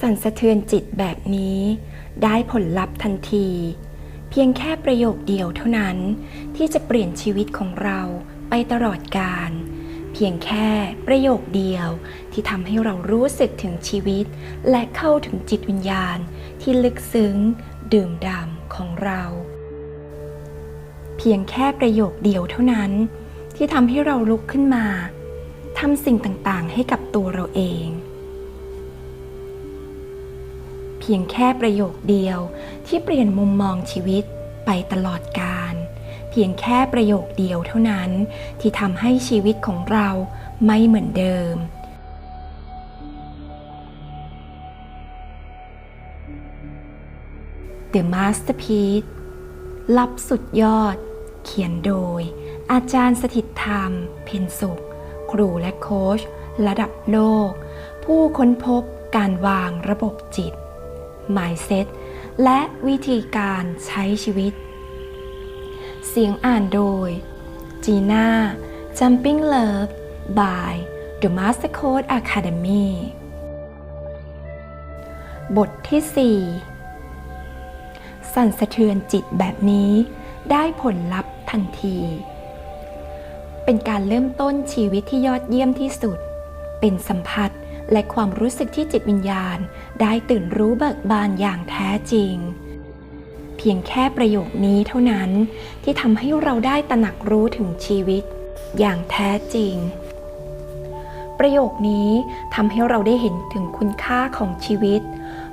สั่นสะเทือนจิตแบบนี้ ได้ผลลัพธ์ทันที เพียงแค่ประโยคเดียวเท่านั้น ที่จะเปลี่ยนชีวิตของเราไปตลอดกาลเพียงแค่ประโยคเดียวที่ทำให้เรารู้สึกถึงชีวิต และเข้าถึงจิตวิญญาณที่ลึกซึ้ง ดื่มด่ำของเรา เพียงแค่ประโยคเดียวเท่านั้น ที่ทำให้เราลุกขึ้นมาทำสิ่งต่างๆให้กับตัวเราเอง พียงแค่ประโยคเดียวที่เปลี่ยนมุมมองชีวิตไปตลอดกาลเพียงแค่ประโยคเดียวเท่านั้น ที่ทำให้ชีวิตของเราไม่เหมือนเดิม The Masterpiece ลับสุดยอด เขียนโดย อาจารย์สถิตธรรม เพนสุข ครูและโค้ชระดับโลก ผู้ค้นพบการวางระบบจิต Mindset และวิธีการใช้ชีวิต เสียงอ่านโดย จีน่า Jumping Love by The Master Code Academy บทที่ 4 สั่นสะเทือนจิตแบบนี้ได้ผลลัพธ์ทันที เป็นการเริ่มต้นชีวิตที่ยอดเยี่ยมที่สุด เป็นสัมผัส และความรู้สึกที่จิตวิญญาณ ได้ตื่นรู้เบิกบานอย่างแท้จริง เพียงแค่ประโยคนี้เท่านั้นที่ทำให้เราได้ตระหนักรู้ถึงชีวิต อย่างแท้จริง ประโยคนี้ทำให้เราได้เห็นถึงคุณค่าของชีวิต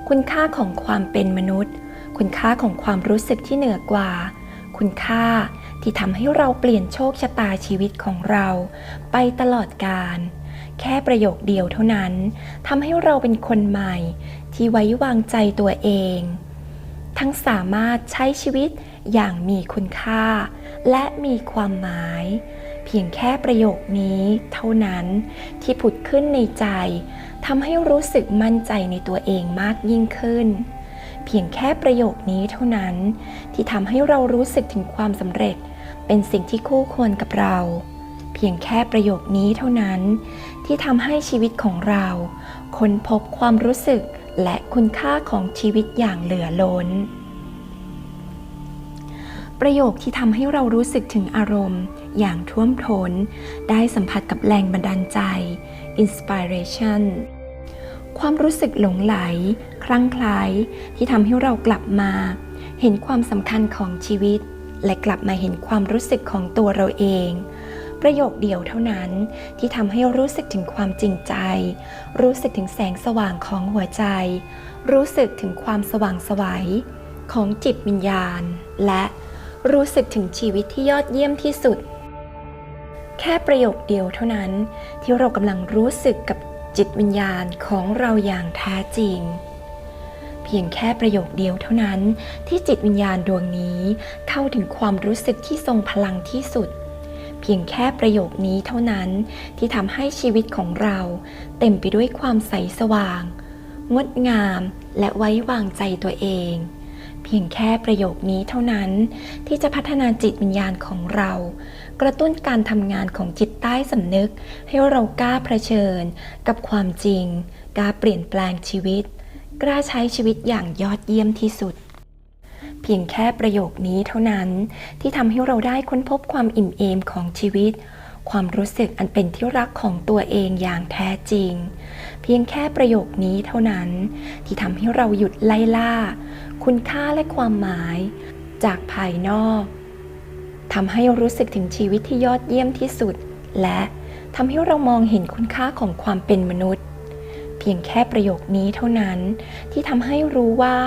คุณค่าของความเป็นมนุษย์ คุณค่าของความรู้สึกที่เหนือกว่า คุณค่าที่ทำให้เราเปลี่ยนโชคชะตาชีวิตของเรา ไปตลอดกาล แค่ประโยคเดียวเท่านั้นทำให้เราเป็นคนใหม่ ที่ไว้วางใจตัวเอง ทั้งสามารถใช้ชีวิตอย่างมีคุณค่า และมีความหมาย เพียงแค่ประโยคนี้เท่านั้นที่ผุดขึ้นในใจทำให้รู้สึกมั่นใจในตัวเองมากยิ่งขึ้น เพียงแค่ประโยคนี้เท่านั้น ที่ทำให้เรารู้สึกถึงความสำเร็จ เป็นสิ่งที่คู่ควรกับเรา เพียงแค่ประโยคนี้เท่านั้น ที่ทำให้ชีวิตของเราค้นพบความรู้สึกและคุณค่าของชีวิตอย่างเหลือล้น ประโยคที่ทำให้เรารู้สึกถึงอารมณ์ อย่างท่วมท้น ได้สัมผัสกับแรงบันดาลใจ inspiration ความรู้สึกหลงไหล คลั่งไคล้ที่ทำให้เรากลับมา เห็นความสำคัญของชีวิต และกลับมาเห็นความรู้สึกของตัวเราเอง ประโยคเดียวเท่านั้น ที่ทำให้รู้สึกถึงความจริงใจ รู้สึกถึงแสงสว่างของหัวใจ รู้สึกถึงความสว่างไสวัยของจิตวิญญาณ และรู้สึกถึงชีวิตที่ยอดเยี่ยมที่สุด แค่ประโยคเดียวเท่านั้น ที่เรากำลังรู้สึกกับจิตวิญญาณของเราอย่างแท้จริง เพียงแค่ประโยคเดียวเท่านั้นที่จิตวิญญาณดวงนี้เข้าถึงความรู้สึกที่ทรงพลังที่สุด พียงแค่ประโยคนี้เท่านั้นที่ทำให้ชีวิตของเราเต็มไปด้วยความใสสว่าง งดงามและไว้วางใจตัวเอง เพียงแค่ประโยคนี้เท่านั้นที่จะพัฒนาจิตวิญญาณของเรา กระตุ้นการทำงานของจิตใต้สำนึก ให้เรากล้าเผชิญ กับความจริงกล้าเปลี่ยนแปลงชีวิต กล้าใช้ชีวิตอย่างยอดเยี่ยมที่สุด เพียงแค่ประโยคนี้เท่านั้น ที่ทำให้เราได้ค้นพบความอิ่มเอมของชีวิต ความรู้สึกอันเป็นที่รักของตัวเองอย่างแท้จริง เพียงแค่ประโยคนี้เท่านั้น ที่ทำให้เราหยุดไล่ล่า คุณค่าและความหมาย จากภายนอกทำให้รู้สึกถึงชีวิตที่ยอดเยี่ยมที่สุด และทำให้เรามองเห็นคุณค่าของความเป็นมนุษย์ เพียงแค่ประโยคนี้เท่านั้นที่ทำให้รู้ว่า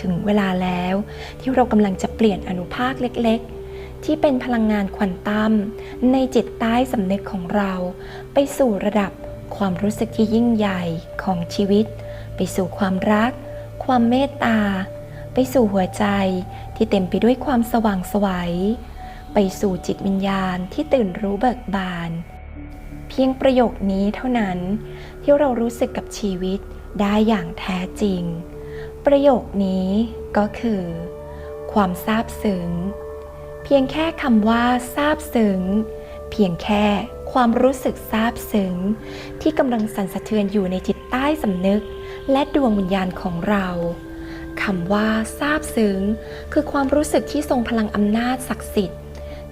ถึงเวลาแล้ว ที่เรากำลังจะเปลี่ยนอนุภาคเล็กๆ ที่เป็นพลังงานควอนตัมในจิตใต้สำนึกของเรา ไปสู่ระดับความรู้สึกที่ยิ่งใหญ่ของชีวิต ไปสู่ความรัก ความเมตตา ไปสู่หัวใจที่เต็มไปด้วยความสว่างไสวัยไปสู่จิตวิญญาณที่ตื่นรู้เบิกบาน เพียงประโยคนี้เท่านั้นที่เรารู้สึกกับชีวิตได้อย่างแท้จริง ประโยคนี้ก็คือ ความซาบซึ้ง เพียงแค่คำว่าซาบซึ้ง เพียงแค่ความรู้สึกซาบซึ้ง ที่กำลังสั่นสะเทือนอยู่ในจิตใต้สำนึก และดวงวิญญาณของเราคำว่าซาบซึ้ง คือความรู้สึกที่ทรงพลังอำนาจศักดิ์สิทธิ์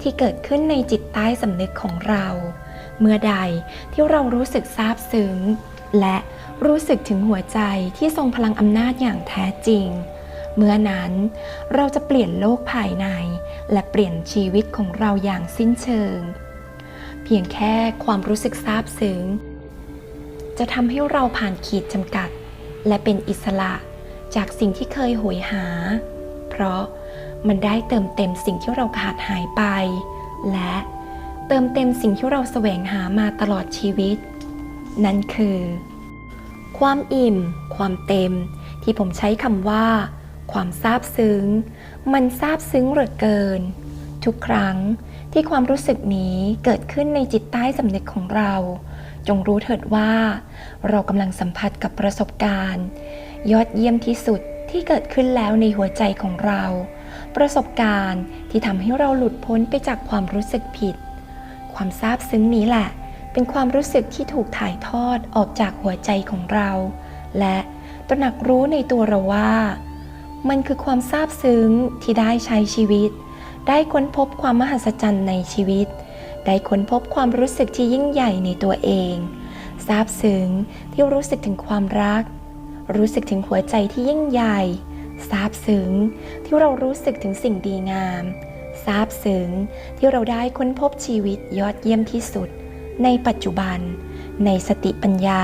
ที่เกิดขึ้นในจิตใต้สำนึกของเรา เมื่อใดที่เรารู้สึกซาบซึ้ง และ รู้สึกถึงหัวใจที่ทรงพลังอำนาจอย่างแท้จริง เมื่อนั้นเราจะเปลี่ยนโลกภายใน และเปลี่ยนชีวิตของเราอย่างสิ้นเชิง เพียงแค่ความรู้สึกซาบซึ้งจะทำให้เราผ่านขีดจำกัด และเป็นอิสระจากสิ่งที่เคยโหยหา เพราะมันได้เติมเต็มสิ่งที่เราขาดหายไป และเติมเต็มสิ่งที่เราแสวงหามาตลอดชีวิต นั่นคือ ความอิ่ม ความเต็ม ที่ผมใช้คำว่า ความซาบซึ้ง มันซาบซึ้งเหลือเกิน ทุกครั้งที่ความรู้สึกนี้เกิดขึ้นในจิตใต้สำนึกของเรา จงรู้เถิดว่า เรากำลังสัมผัสกับประสบการณ์ ยอดเยี่ยมที่สุดที่เกิดขึ้นแล้วในหัวใจของเรา ประสบการณ์ที่ทำให้เราหลุดพ้นไปจากความรู้สึกผิด ความซาบซึ้งนี้แหละ เป็นความรู้สึกที่ถูกถ่ายทอดออกจากหัวใจของเรา และตระหนักรู้ในตัวเราว่า มันคือความซาบซึ้งที่ได้ใช้ชีวิต ได้ค้นพบความมหัศจรรย์ในชีวิต ได้ค้นพบความรู้สึกที่ยิ่งใหญ่ในตัวเองซาบซึ้งที่รู้สึกถึงความรัก รู้สึกถึงหัวใจที่ยิ่งใหญ่ซาบซึ้งที่เรารู้สึกถึงสิ่งดีงามซาบซึ้งที่เราได้ค้นพบชีวิตยอดเยี่ยมที่สุด ในปัจจุบัน ในสติปัญญา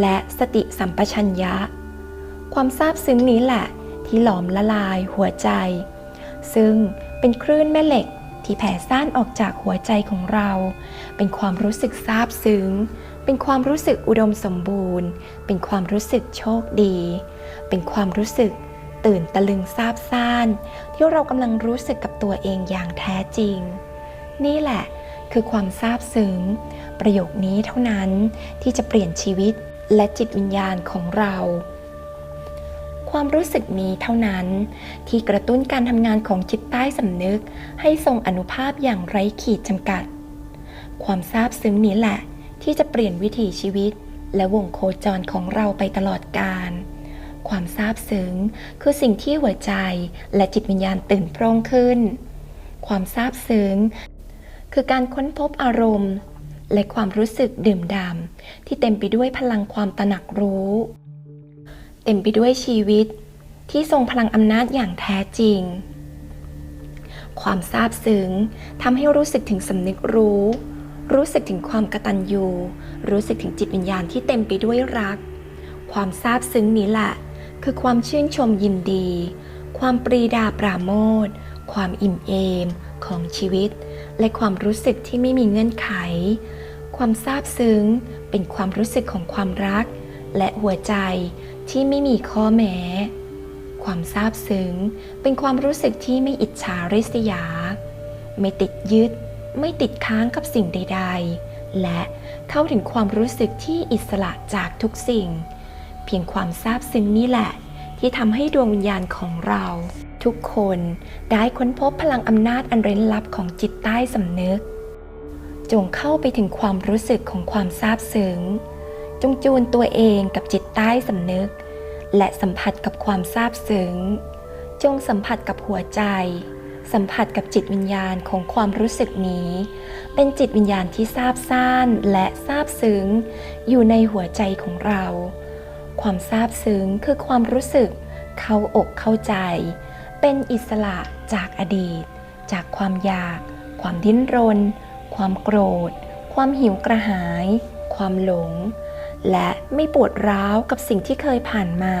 และสติสัมปชัญญะ ความซาบซึ้งนี้แหละที่หลอมละลายหัวใจ ซึ่งเป็นคลื่นแม่เหล็กที่แผ่ซ่านออกจากหัวใจของเรา เป็นความรู้สึกซาบซึ้ง เป็นความรู้สึกอุดมสมบูรณ์ เป็นความรู้สึกโชคดี เป็นความรู้สึกตื่นตะลึงซาบซ่าน ที่เรากำลังรู้สึกกับตัวเองอย่างแท้จริง นี่แหละ คือความซาบซึ้ง ประโยคนี้เท่านั้นที่จะเปลี่ยนชีวิตและจิตวิญญาณของเรา ความรู้สึกนี้เท่านั้น ที่กระตุ้นการทำงานของจิตใต้สำนึก ให้ทรงอนุภาพอย่างไร้ขีดจำกัด ความซาบซึ้งนี้แหละ ที่จะเปลี่ยนวิถีชีวิต และวงโคจรของเราไปตลอดกาลความซาบซึ้งคือสิ่งที่หัวใจและจิตวิญญาณตื่นโพร่งขึ้น ความซาบซึ้ง คือการค้นพบอารมณ์ และความรู้สึกดื่มด่ำที่เต็มไปด้วยพลังความตระหนักรู้ เต็มไปด้วยชีวิตที่ทรงพลังอำนาจอย่างแท้จริง ความซาบซึ้งทำให้รู้สึกถึงสำนึกรู้ รู้สึกถึงความกตัญญูรู้สึกถึงจิตวิญญาณที่เต็มไปด้วยรัก ความซาบซึ้งนี้แหละ คือความชื่นชมยินดี ความปรีดาปราโมทความอิ่มเอมของชีวิต และความรู้สึกที่ไม่มีเงื่อนไข ความซาบซึ้งเป็นความรู้สึกของความรัก และหัวใจที่ไม่มีข้อแม้ ความซาบซึ้งเป็นความรู้สึกที่ไม่อิจฉาริษยา ไม่ติดยึด ไม่ติดค้างกับสิ่งใด ๆ และเข้าถึงความรู้สึกที่อิสระจากทุกสิ่ง เพียงความซาบซึ้งนี่แหละ ที่ทำให้ดวงวิญญาณของเรา ทุกคนได้ค้นพบพลังอำนาจอันเร้นลับของจิตใต้สำนึก จงเข้าไปถึงความรู้สึกของความซาบซึ้ง จงจูนตัวเองกับจิตใต้สำนึก และสัมผัสกับความซาบซึ้ง จงสัมผัสกับหัวใจ สัมผัสกับจิตวิญญาณของความรู้สึกนี้ เป็นจิตวิญญาณที่ซาบซ่านและซาบซึ้ง อยู่ในหัวใจของเรา ความซาบซึ้งคือความรู้สึกเข้าอกเข้าใจ เป็นอิสระจากอดีต จากความอยาก ความดิ้นรน ความโกรธ ความหิวกระหาย ความหลง และไม่ปวดร้าวกับสิ่งที่เคยผ่านมา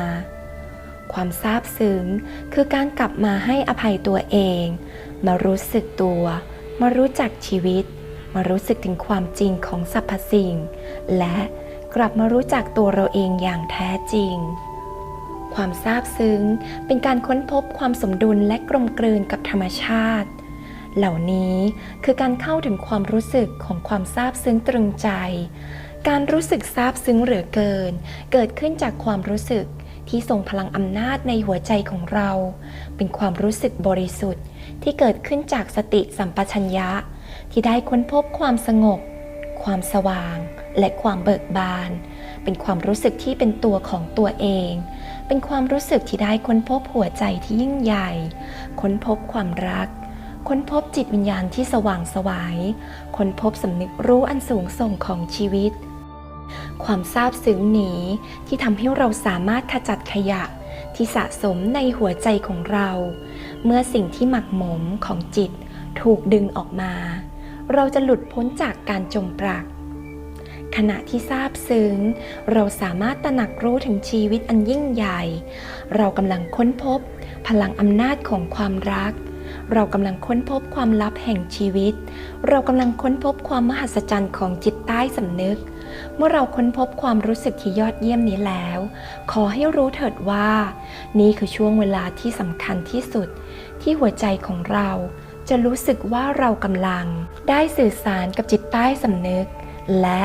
ความซาบซึ้งคือการกลับมาให้อภัยตัวเอง มารู้สึกตัว มารู้จักชีวิต มารู้สึกถึงความจริงของสรรพสิ่ง และกลับมารู้จักตัวเราเองอย่างแท้จริง ความซาบซึ้ง เป็นการค้นพบความสมดุลและกลมกลืนกับธรรมชาติ เหล่านี้คือการเข้าถึงความรู้สึกของความซาบซึ้งตรึงใจ การรู้สึกซาบซึ้งเหลือเกิน เกิดขึ้นจากความรู้สึกที่ทรงพลังอำนาจในหัวใจของเรา เป็นความรู้สึกบริสุทธิ์ที่เกิดขึ้นจากสติสัมปชัญญะ ที่ได้ค้นพบความสงบ ความสว่าง และความเบิกบาน เป็นความรู้สึกที่เป็นตัวของตัวเอง เป็นความรู้สึกที่ได้ค้นพบหัวใจที่ยิ่งใหญ่ ค้นพบความรัก ค้นพบจิตวิญญาณที่สว่างสวาย ค้นพบสำนึกรู้อันสูงส่งของชีวิต ความซาบซึ้งนี้ที่ทำให้เราสามารถขจัดขยะที่สะสมในหัวใจของเรา เมื่อสิ่งที่หมักหมมของจิตถูกดึงออกมา เราจะหลุดพ้นจากการจมปลัก ขณะที่ซาบซึ้ง เราสามารถตระหนักรู้ถึงชีวิตอันยิ่งใหญ่ เรากำลังค้นพบ พลังอำนาจของความรัก เรากำลังค้นพบความลับแห่งชีวิต เรากำลังค้นพบความมหัศจรรย์ของจิตใต้สำนึก เมื่อเราค้นพบความรู้สึกที่ยอดเยี่ยมนี้แล้ว ขอให้รู้เถิดว่า นี่คือช่วงเวลาที่สำคัญที่สุด ที่หัวใจของเราจะรู้สึกว่าเรากำลัง ได้สื่อสารกับจิตใต้สำนึก และ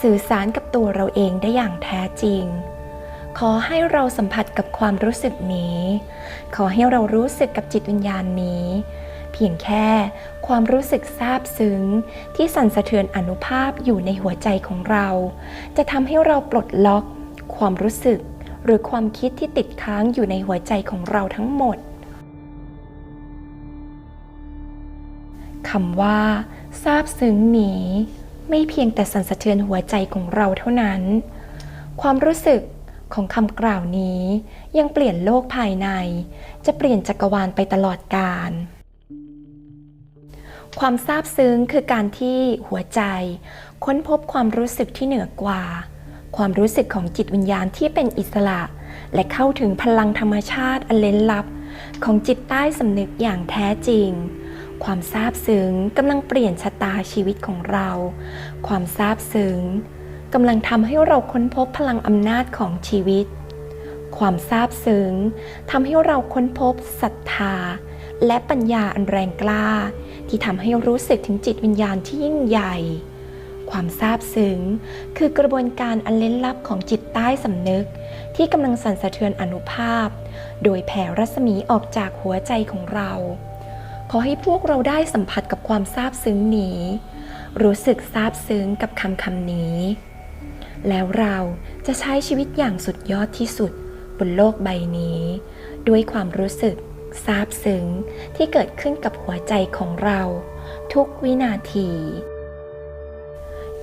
สื่อสารกับตัวเราเองได้อย่างแท้จริง ขอให้เราสัมผัสกับความรู้สึกนี้ ขอให้เรารู้สึกกับจิตวิญญาณนี้ เพียงแค่ความรู้สึกซาบซึ้ง ที่สั่นสะเทือนอนุภาพอยู่ในหัวใจของเรา จะทำให้เราปลดล็อก ความรู้สึก หรือความคิดที่ติดค้างอยู่ในหัวใจของเราทั้งหมดคำว่าซาบซึ้งนี้ ไม่เพียงแต่สั่นสะเทือนหัวใจของเราเท่านั้น ความรู้สึกของคำกล่าวนี้ยังเปลี่ยนโลกภายใน จะเปลี่ยนจักรวาลไปตลอดกาลความซาบซึ้งคือการที่หัวใจ ค้นพบความรู้สึกที่เหนือกว่า ความรู้สึกของจิตวิญญาณที่เป็นอิสระ และเข้าถึงพลังธรรมชาติอันเล้นลับ ของจิตใต้สำนึกอย่างแท้จริง ความซาบซึ้งกำลังเปลี่ยนชะตาชีวิตของเรา ความซาบซึ้งกำลังทำให้เราค้นพบพลังอำนาจของชีวิต ความซาบซึ้งทำให้เราค้นพบศรัทธา และปัญญาอันแรงกล้า ที่ทำให้รู้สึกถึงจิตวิญญาณที่ยิ่งใหญ่ ความซาบซึ้งคือกระบวนการอันเล้นลับของจิตใต้สำนึก ที่กำลังสั่นสะเทือนอนุภาพ โดยแผ่รัศมีออกจากหัวใจของเรา ขอให้พวกเราได้สัมผัสกับความซาบซึ้งนี้ รู้สึกซาบซึ้งกับคำคำนี้ แล้วเราจะใช้ชีวิตอย่างสุดยอดที่สุดบนโลกใบนี้ ด้วยความรู้สึกซาบซึ้งที่เกิดขึ้นกับหัวใจของเรา ทุกวินาที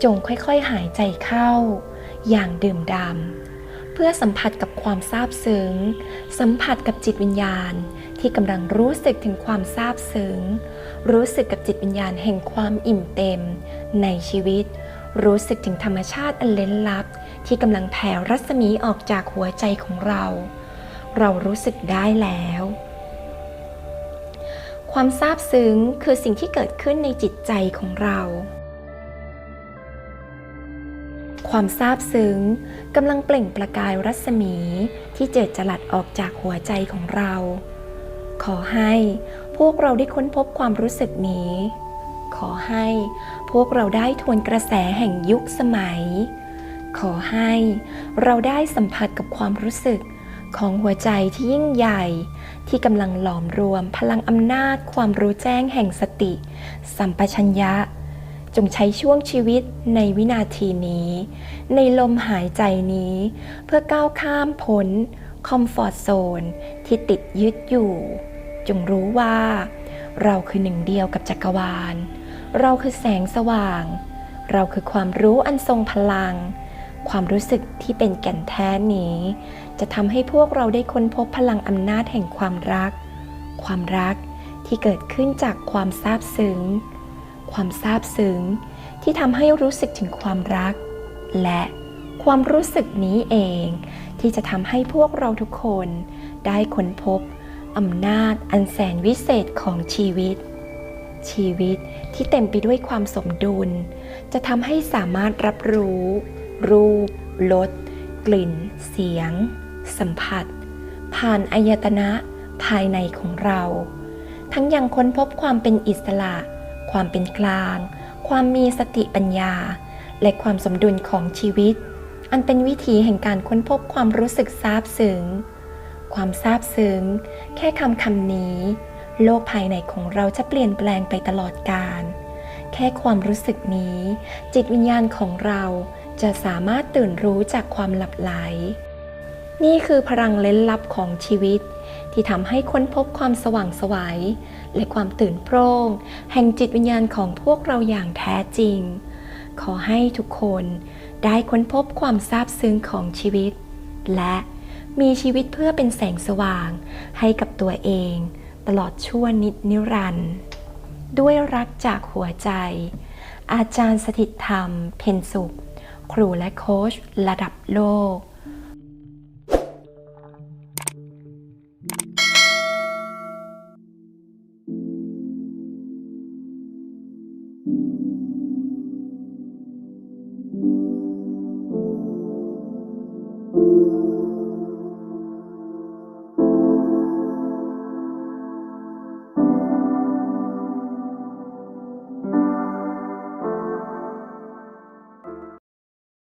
จงค่อยๆหายใจเข้า อย่างดื่มดำ เพื่อสัมผัสกับความซาบซึ้ง สัมผัสกับจิตวิญญาณ ที่กำลังรู้สึกถึงความซาบซึ้ง รู้สึกกับจิตวิญญาณแห่งความอิ่มเต็ม ในชีวิต รู้สึกถึงธรรมชาติอันเล้นลับ ที่กำลังแผ่รัศมีออกจากหัวใจของเรา เรารู้สึกได้แล้ว ความซาบซึ้งคือสิ่งที่เกิดขึ้นในจิตใจของเรา ความซาบซึ้งกำลังเปล่งประกายรัศมีที่เจิดจรัสออกจากหัวใจของเรา ขอให้พวกเราได้ค้นพบความรู้สึกนี้ ขอให้พวกเราได้ทวนกระแสแห่งยุคสมัย ขอให้เราได้สัมผัสกับความรู้สึกของหัวใจที่ยิ่งใหญ่ ที่กำลังหลอมรวมพลังอำนาจความรู้แจ้งแห่งสติ สัมปชัญญะ จงใช้ช่วงชีวิตในวินาทีนี้ ในลมหายใจนี้ เพื่อก้าวข้ามพ้นคอมฟอร์ทโซนที่ติดยึดอยู่ จงรู้ว่า เราคือหนึ่งเดียวกับจักรวาล เราคือแสงสว่าง เราคือความรู้อันทรงพลัง ความรู้สึกที่เป็นแก่นแท้นี้ จะทำให้พวกเราได้ค้นพบพลังอำนาจแห่งความรัก ความรักที่เกิดขึ้นจากความซาบซึ้ง ความซาบซึ้ง ที่ทำให้รู้สึกถึงความรัก และความรู้สึกนี้เอง ที่จะทำให้พวกเราทุกคนได้ค้นพบอำนาจอันแสนวิเศษของชีวิต ชีวิตที่เต็มไปด้วยความสมดุล จะทำให้สามารถรับรู้ รูปรสกลิ่น เสียง สัมผัส ผ่านอายตนะภายในของเรา ทั้งยังค้นพบความเป็นอิสระ ความเป็นกลาง ความมีสติปัญญา และความสมดุลของชีวิต อันเป็นวิธีแห่งการค้นพบความรู้สึกซาบซึ้งความซาบซึ้ง แค่คำคำนี้ โลกภายในของเราจะเปลี่ยนแปลงไปตลอดกาลแค่ความรู้สึกนี้ จิตวิญญาณของเราจะสามารถตื่นรู้จากความหลับไหล นี่คือพลังเล้นลับของชีวิต ที่ทำให้ค้นพบความสว่างไสวัย และความตื่นโปร่งแห่งจิตวิญญาณของพวกเราอย่างแท้จริง ขอให้ทุกคนได้ค้นพบความซาบซึ้งของชีวิต และมีชีวิตเพื่อเป็นแสงสว่าง ให้กับตัวเอง ตลอดชั่วนิดนิรันด์ด้วยรักจากหัวใจ อาจารย์สถิตธรรม เพนสุข ครูและโค้ชระดับโลก